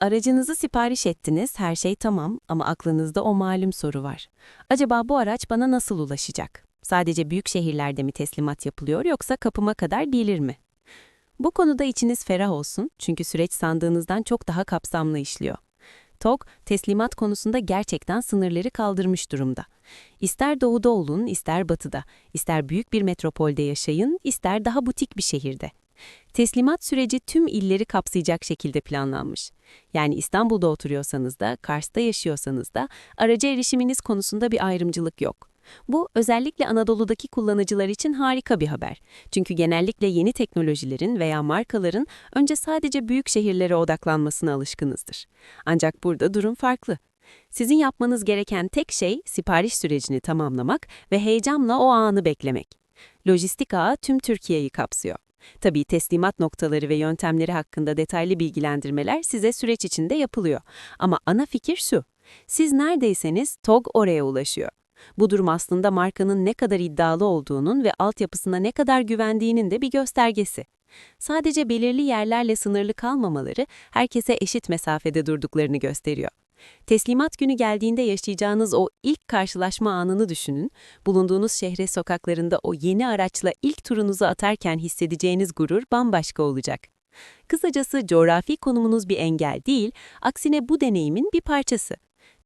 Aracınızı sipariş ettiniz, her şey tamam ama aklınızda o malum soru var. Acaba bu araç bana nasıl ulaşacak? Sadece büyük şehirlerde mi teslimat yapılıyor yoksa kapıma kadar gelir mi? Bu konuda içiniz ferah olsun çünkü süreç sandığınızdan çok daha kapsamlı işliyor. TOG, teslimat konusunda gerçekten sınırları kaldırmış durumda. İster doğuda olun, ister batıda, ister büyük bir metropolde yaşayın, ister daha butik bir şehirde. Teslimat süreci tüm illeri kapsayacak şekilde planlanmış. Yani İstanbul'da oturuyorsanız da, Kars'ta yaşıyorsanız da araca erişiminiz konusunda bir ayrımcılık yok. Bu özellikle Anadolu'daki kullanıcılar için harika bir haber. Çünkü genellikle yeni teknolojilerin veya markaların önce sadece büyük şehirlere odaklanmasına alışkınızdır. Ancak burada durum farklı. Sizin yapmanız gereken tek şey sipariş sürecini tamamlamak ve heyecanla o anı beklemek. Lojistik ağı tüm Türkiye'yi kapsıyor. Tabii teslimat noktaları ve yöntemleri hakkında detaylı bilgilendirmeler size süreç içinde yapılıyor. Ama ana fikir şu, siz neredeyseniz TOG oraya ulaşıyor. Bu durum aslında markanın ne kadar iddialı olduğunun ve altyapısına ne kadar güvendiğinin de bir göstergesi. Sadece belirli yerlerle sınırlı kalmamaları herkese eşit mesafede durduklarını gösteriyor. Teslimat günü geldiğinde yaşayacağınız o ilk karşılaşma anını düşünün. Bulunduğunuz şehre sokaklarında o yeni araçla ilk turunuzu atarken hissedeceğiniz gurur bambaşka olacak. Kısacası coğrafi konumunuz bir engel değil, aksine bu deneyimin bir parçası.